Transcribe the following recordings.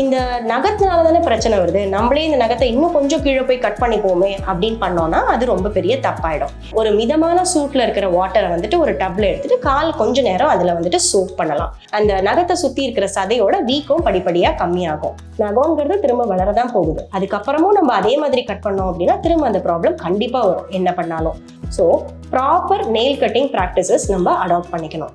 இந்த நகத்தினால தானே பிரச்சனை வருது? நம்மளே இந்த நகத்தை இன்னும் கொஞ்சம் கீழே போய் கட் பண்ணிப்போமே அப்படின்னு பண்ணோம்னா அது ரொம்ப பெரிய தப்பாயிடும். ஒரு மிதமான சூட்ல இருக்கிற வாட்டரை வந்துட்டு ஒரு டப்ல எடுத்துட்டு கால் கொஞ்ச நேரம் அதுல வந்துட்டு சோப் பண்ணலாம். அந்த நகத்தை சுத்தி இருக்கிற சதையோட வீக்கம் படிப்படியா கம்மியாகும். நகம்ங்கிறது திரும்ப வளரதான் போகுது. அதுக்கப்புறமும் நம்ம அதே மாதிரி கட் பண்ணோம் அப்படின்னா திரும்ப அந்த ப்ராப்ளம் கண்டிப்பா வரும். என்ன பண்ணாலும். So proper nail cutting practices நம்ம அடாப்ட் பண்ணிக்கணும்.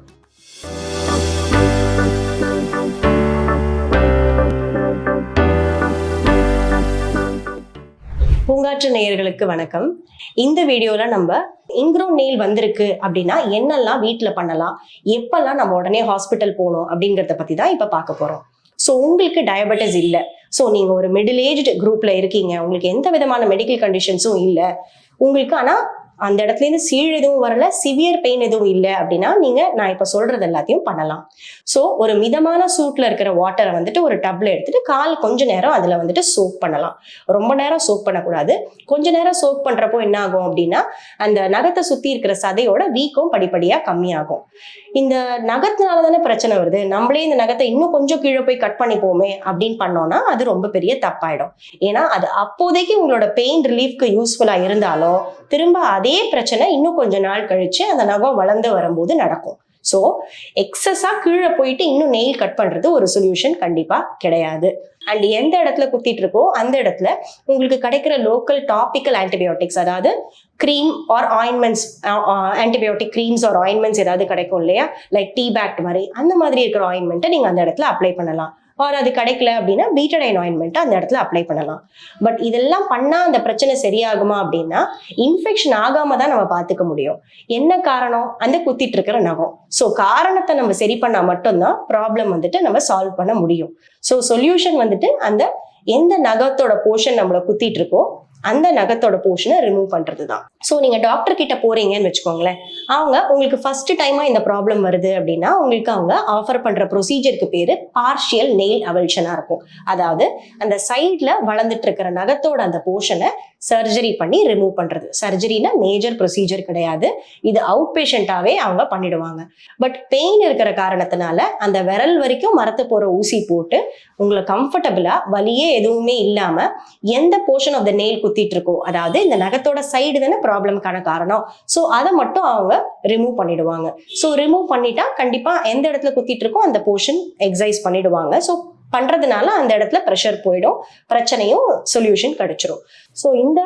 பூங்காற்று நேயர்களுக்கு வணக்கம். இந்த வீடியோவில் நம்ம இன்க்ரோ நெயில் வந்திருக்கு அப்படின்னா என்னெல்லாம் வீட்டில் பண்ணலாம் எப்பெல்லாம் நம்ம உடனே ஹாஸ்பிட்டல் போகணும் அப்படிங்கிறத பற்றி தான் இப்போ பார்க்க போகிறோம் ஸோ உங்களுக்கு டயபெட்டிஸ் இல்லை. ஸோ நீங்கள் ஒரு மிடில் ஏஜ்டு குரூப்பில் இருக்கீங்க. உங்களுக்கு எந்த விதமான மெடிக்கல் கண்டிஷன்ஸும் இல்லை. உங்களுக்கு ஆனால் அந்த இடத்துலேருந்து சீழ் எதுவும் வரல சிவியர் பெயின் எதுவும் இல்லை அப்படின்னா நீங்கள் நான் இப்போ சொல்கிறது எல்லாத்தையும் பண்ணலாம். ஸோ ஒரு மிதமான சூட்டில் இருக்கிற வாட்டரை வந்துட்டு ஒரு டப்ல எடுத்துட்டு கால் கொஞ்ச நேரம் அதில் வந்துட்டு சோப் பண்ணலாம். ரொம்ப நேரம் சோப் பண்ணக்கூடாது. கொஞ்ச நேரம் சோப் பண்ணுறப்போ என்ன ஆகும் அப்படின்னா அந்த நகத்தை சுற்றி இருக்கிற சதையோட வீக்கம் படிப்படியாக கம்மியாகும். இந்த நகத்தினால தானே பிரச்சனை வருது? நம்மளே இந்த நகத்தை இன்னும் கொஞ்சம் கீழே போய் கட் பண்ணிப்போமே அப்படின்னு பண்ணோம்னா அது ரொம்ப பெரிய தப்பாயிடும். ஏன்னா அது அப்போதைக்கு உங்களோட பெயின் ரிலீஃப்க்கு யூஸ்ஃபுல்லாக இருந்தாலும் திரும்ப அதே பிரச்சனை இன்னும் கொஞ்ச நாள் கழிச்சு அந்த நகம் வளர்ந்து வரும்போது நடக்கும். ஸோ எக்ஸஸாக கீழே போயிட்டு இன்னும் நெயில் கட் பண்ணுறது ஒரு சொல்யூஷன் கண்டிப்பாக கிடையாது. அண்ட் எந்த இடத்துல குத்திட்டு இருக்கோ அந்த இடத்துல உங்களுக்கு கிடைக்கிற லோக்கல் டாபிக்கல் ஆன்டிபயோட்டிக்ஸ் அதாவது cream or ointments antibiotic creams or ointments ஏதாவது கிடைக்கும் இல்லையா? லைக் டீ பேக்ட் மாதிரி அந்த மாதிரி இருக்கிற ஆயின்மெண்ட்டை நீங்கள் அந்த இடத்துல அப்ளை பண்ணலாம். ஆர் அது கிடைக்கல அப்படின்னா பீட்டடைன் ஆயின்மெண்ட்டை அந்த இடத்துல அப்ளை பண்ணலாம். பட் இதெல்லாம் பண்ணால் அந்த பிரச்சனை சரியாகுமா அப்படின்னா இன்ஃபெக்ஷன் ஆகாம தான் நம்ம பார்த்துக்க முடியும். என்ன காரணம்? அந்த குத்திட்டு இருக்கிற நகம். ஸோ காரணத்தை நம்ம சரி பண்ணால் மட்டும்தான் ப்ராப்ளம் வந்துட்டு நம்ம சால்வ் பண்ண முடியும். ஸோ சொல்யூஷன் வந்துட்டு அந்த எந்த நகத்தோட போர்ஷன் நம்மளை குத்திட்டு இருக்கோ அந்த நகத்தோட போர்ஷனை ரிமூவ் பண்றது தான் ஸோ நீங்க டாக்டர் கிட்ட போறீங்கன்னு வச்சுக்கோங்களேன். அவங்க உங்களுக்கு ஃபர்ஸ்ட் டைமா இந்த ப்ராப்ளம் வருது அப்படின்னா உங்களுக்கு அவங்க ஆஃபர் பண்ற ப்ரொசீஜருக்கு பேரு பார்ஷியல் நெயில் அவல்ஷனா இருக்கும். அதாவது அந்த சைட்ல வளர்ந்துட்டு இருக்கிற நகத்தோட அந்த போர்ஷனை சர்ஜரி பண்ணி ரிமூவ் பண்றது. சர்ஜரினா மேஜர் ப்ரொசீஜர் கிடையாது. இது அவுட் பேஷண்டாவே அவங்க பண்ணிடுவாங்க. பட் பெயின் இருக்கிற காரணத்தினால அந்த விரல் வரைக்கும் மரத்து போற ஊசி போட்டு உங்களை கம்ஃபர்டபுளா வலியே எதுவுமே இல்லாம எந்த போர்ஷன் ஆஃப் த நெயில் குத்திட்டு இருக்கோ அதாவது இந்த நகத்தோட சைடு தானே ப்ராப்ளம்க்கான காரணம். ஸோ அதை மட்டும் அவங்க ரிமூவ் பண்ணிடுவாங்க. ஸோ ரிமூவ் பண்ணிட்டா கண்டிப்பா எந்த இடத்துல குத்திட்டு இருக்கோ அந்த போர்ஷன் எக்ஸைஸ் பண்ணிடுவாங்க. ஸோ பண்ணுறதுனால அந்த இடத்துல ப்ரெஷர் போயிடும். பிரச்சனையும் சொல்யூஷன் கிடைச்சிரும். ஸோ இந்த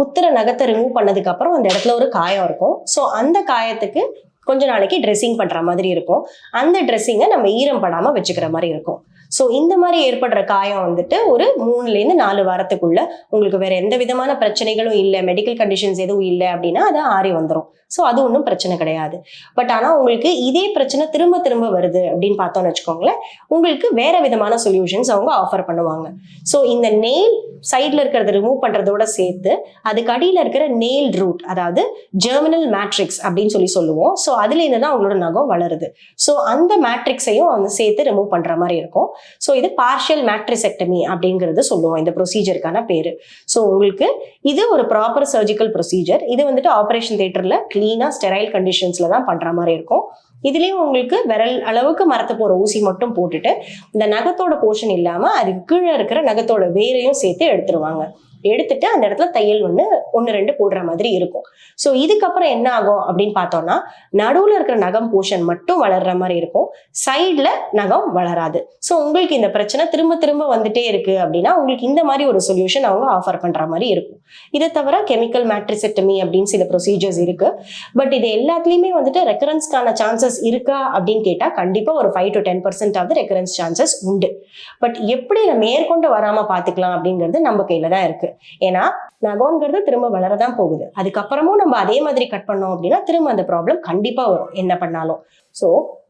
குத்துற நகத்தை ரிமூவ் பண்ணதுக்கப்புறம் அந்த இடத்துல ஒரு காயம் இருக்கும். ஸோ அந்த காயத்துக்கு கொஞ்ச நாளைக்கு ட்ரெஸ்ஸிங் பண்ணுற மாதிரி இருக்கும். அந்த ட்ரெஸ்ஸிங்கை நம்ம ஈரம் படாமல் வச்சுக்கிற மாதிரி இருக்கும். ஸோ இந்த மாதிரி ஏற்படுற காயம் வந்துட்டு ஒரு மூணுலேருந்து நாலு வாரத்துக்குள்ள உங்களுக்கு வேற எந்த விதமான பிரச்சனைகளும் இல்லை மெடிக்கல் கண்டிஷன்ஸ் எதுவும் இல்லை அப்படின்னா அது ஆறி வந்துடும் ஸோ அது ஒன்றும் பிரச்சனை கிடையாது. பட் ஆனால் உங்களுக்கு இதே பிரச்சனை திரும்ப திரும்ப வருது அப்படின்னு பார்த்தோம்னு வச்சுக்கோங்களேன் உங்களுக்கு வேற விதமான சொல்யூஷன்ஸ் அவங்க ஆஃபர் பண்ணுவாங்க. ஸோ இந்த நெயில் சைடில் இருக்கிறத ரிமூவ் பண்ணுறதோட சேர்த்து அதுக்கு அடியில் இருக்கிற நெயில் ரூட் அதாவது ஜெர்மினல் மேட்ரிக்ஸ் அப்படின்னு சொல்லி சொல்லுவோம். ஸோ அதுலேருந்து தான் அவங்களோட நகம் வளருது. ஸோ அந்த மேட்ரிக்ஸையும் அவங்க சேர்த்து ரிமூவ் பண்ணுற மாதிரி இருக்கும். ஸோ இது பார்ஷியல் மேட்ரிசெக்டமி அப்படிங்கிறது சொல்லுவோம். இந்த ப்ரொசீஜருக்கான பேர். ஸோ உங்களுக்கு இது ஒரு ப்ராப்பர் சர்ஜிக்கல் ப்ரொசீஜர் இது வந்துட்டு ஆப்ரேஷன் தேட்டரில் க்ளீனாக ஸ்டெரைல் கண்டிஷன்ஸில் தான் பண்ணுற மாதிரி இருக்கும். இதுலேயும் உங்களுக்கு விரல் அளவுக்கு மரத்து போகிற ஊசி மட்டும் போட்டுட்டு இந்த நகத்தோட போர்ஷன் இல்லாமல் அதுக்கு கீழே இருக்கிற நகத்தோட வேரையும் சேர்த்து எடுத்துருவாங்க. எடுத்துட்டு அந்த இடத்துல தையல் ஒன்று ஒன்று ரெண்டு போடுற மாதிரி இருக்கும். ஸோ இதுக்கப்புறம் என்ன ஆகும் அப்படின்னு பார்த்தோம்னா நடுவில் இருக்கிற நகம் போர்ஷன் மட்டும் வளர்ற மாதிரி இருக்கும். சைடில் நகம் வளராது. ஸோ உங்களுக்கு இந்த பிரச்சனை திரும்ப திரும்ப வந்துட்டே இருக்கு அப்படின்னா உங்களுக்கு இந்த மாதிரி ஒரு சொல்யூஷன் அவங்க ஆஃபர் பண்ணுற மாதிரி இருக்கும். இதை தவிர கெமிக்கல் மேட்ரிசெட்டமி அப்படின்னு சில ப்ரொசீஜர்ஸ் இருக்கு. பட் இது எல்லாத்துலேயுமே வந்துட்டு ரெக்கரன்ஸ்க்கான சான்சஸ் இருக்கா அப்படின்னு கேட்டால் கண்டிப்பாக ஒரு ஃபைவ் டு டென் பர்சன்டாவது ரெக்கரன்ஸ் சான்சஸ் உண்டு. பட் எப்படி இதை மேற்கொண்டு வராமல் பார்த்துக்கலாம் அப்படிங்கிறது நம்ம கையில் தான் இருக்கு. ஏன்னா நகோங்கிறது திரும்ப வளரதான் போகுது. அதுக்கப்புறமும் நம்ம அதே மாதிரி கட் பண்ணோம் அப்படின்னா திரும்ப அந்த ப்ராப்ளம் கண்டிப்பாக வரும். என்ன பண்ணாலும். So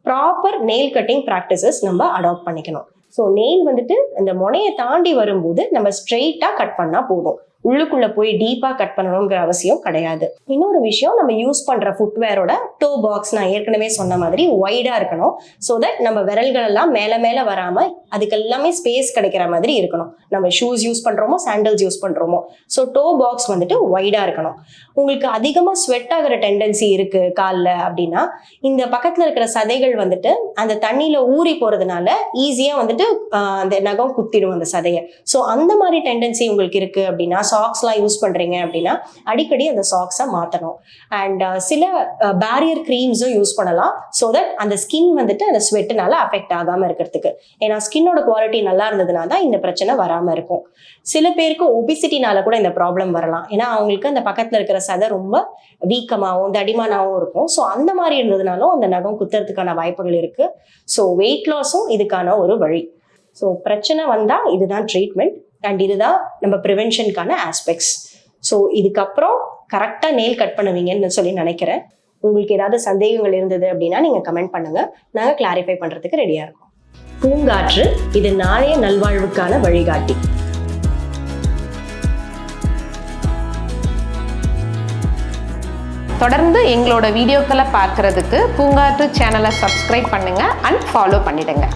proper nail cutting practices நம்ம அடாப்ட் பண்ணிக்கணும். ஸோ நெயில் வந்துட்டு இந்த முனையை தாண்டி வரும்போது நம்ம ஸ்ட்ரெயிட்டாக கட் பண்ணால் போதும். உள்ளுக்குள்ளே போய் டீப்பாக கட் பண்ணணுங்கிற அவசியம் கிடையாது. இன்னொரு விஷயம் நம்ம யூஸ் பண்ணுற ஃபுட்வேரோட டோ பாக்ஸ் நான் ஏற்கனவே சொன்ன மாதிரி ஒய்டாக இருக்கணும். ஸோ தட் நம்ம விரல்கள் எல்லாம் மேலே மேலே வராமல் அதுக்கு எல்லாமே ஸ்பேஸ் கிடைக்கிற மாதிரி இருக்கணும். நம்ம ஷூஸ் யூஸ் பண்ணுறோமோ சாண்டல்ஸ் யூஸ் பண்ணுறோமோ ஸோ டோ பாக்ஸ் வந்துட்டு ஒய்டாக இருக்கணும். உங்களுக்கு அதிகமாக ஸ்வெட் ஆகிற டெண்டன்சி இருக்குது காலில் அப்படின்னா இந்த பக்கத்தில் இருக்கிற சதைகள் வந்துட்டு அந்த தண்ணியில் ஊறி போகிறதுனால ஈஸியாக வந்துட்டு அந்த நகம் குத்திடும் அந்த சதையை. ஸோ அந்த மாதிரி டெண்டன்சி உங்களுக்கு இருக்குது அப்படின்னா சாக்ஸ்லாம் யூஸ் பண்ணுறீங்க அப்படின்னா அடிக்கடி அந்த சாக்ஸை மாற்றணும் அண்ட் சில பேரியர் க்ரீம்ஸும் யூஸ் பண்ணலாம். ஸோ தட் அந்த ஸ்கின் வந்துட்டு அந்த ஸ்வெட்டுனால அஃபெக்ட் ஆகாமல் இருக்கிறதுக்கு. ஏன்னா ஸ்கின்னோட குவாலிட்டி நல்லா இருந்ததுனா தான் இந்த பிரச்சனை வராமல் இருக்கும். சில பேருக்கு ஒபிசிட்டினால கூட இந்த ப்ராப்ளம் வரலாம். ஏன்னா அவங்களுக்கு அந்த பக்கத்தில் இருக்கிற சதை ரொம்ப வீக்கமாகவும் தடிமானாகவும் இருக்கும். ஸோ அந்த மாதிரி இருந்ததுனாலும் அந்த நகம் குத்துறதுக்கான வாய்ப்புகள் இருக்குது ஸோ வெயிட் லாஸும் இதுக்கான ஒரு வழி. ஸோ பிரச்சனை வந்தால் இதுதான் ட்ரீட்மெண்ட் அண்ட் இதுதான் நம்ம ப்ரிவென்ஷனுக்கான ஆஸ்பெக்ட்ஸ் ஸோ இதுக்கப்புறம் கரெக்டாக நெயில் கட் பண்ணுவீங்கன்னு சொல்லி நினைக்கிறேன். உங்களுக்கு ஏதாவது சந்தேகங்கள் இருந்தது அப்படின்னா நீங்கள் கமெண்ட் பண்ணுங்கள் நாங்கள் கிளாரிஃபை பண்ணுறதுக்கு ரெடியாக இருக்கோம். பூங்காற்று இது நாளைய நல்வாழ்வுக்கான வழிகாட்டி. தொடர்ந்து எங்களோட வீடியோக்களை பார்க்குறதுக்கு பூங்காற்று சேனலை சப்ஸ்கிரைப் பண்ணுங்கள் அண்ட் ஃபாலோ பண்ணிடுங்க.